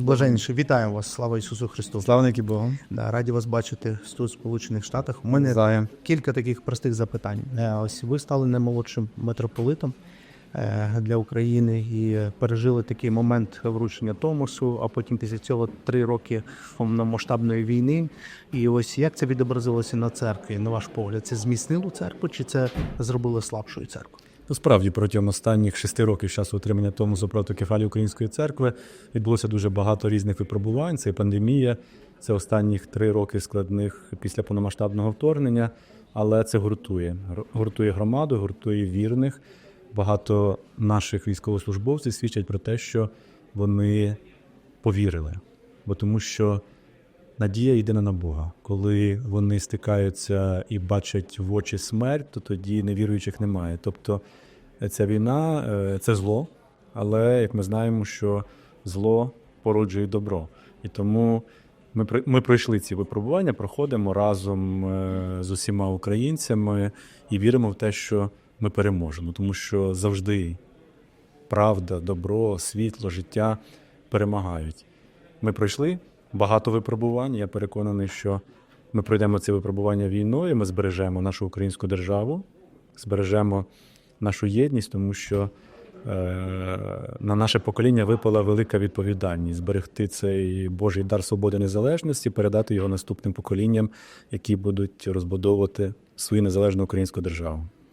Блаженніше, вітаємо вас, слава Ісусу Христу. Слава навіки Богу. Да, раді вас бачити тут, в Сполучених Штатах. У мене Навзаєм. кілька таких простих запитань. Е, Ось ви стали наймолодшим митрополитом е, для України і пережили такий момент вручення Томосу, а потім після цього три роки повномасштабної війни. І ось як це відобразилося на церкві, на ваш погляд? Це зміцнило церкву чи це зробило слабшою церкву? Ну, справді, протягом останніх шести років часу отримання Томосу про автокефалію Української церкви відбулося дуже багато різних випробувань. Це і пандемія, це останніх три роки складних після повномасштабного вторгнення. Але це гуртує. Гуртує громаду, гуртує вірних. Багато наших військовослужбовців свідчать про те, що вони повірили. Бо тому що надія єдина на Бога. Коли вони стикаються і бачать в очі смерть, то тоді невіруючих немає. Тобто е, ця війна е, це зло, але як ми знаємо, що зло породжує добро. І тому ми, ми пройшли ці випробування, проходимо разом е, з усіма українцями і віримо в те, що ми переможемо, тому що завжди правда, добро, світло, життя перемагають. Ми пройшли багато випробувань. Я переконаний, що ми пройдемо це випробування війною. Ми збережемо нашу українську державу, збережемо нашу єдність, тому що е, на наше покоління випала велика відповідальність зберегти цей Божий дар свободи незалежності, передати його наступним поколінням, які будуть розбудовувати свою незалежну українську державу.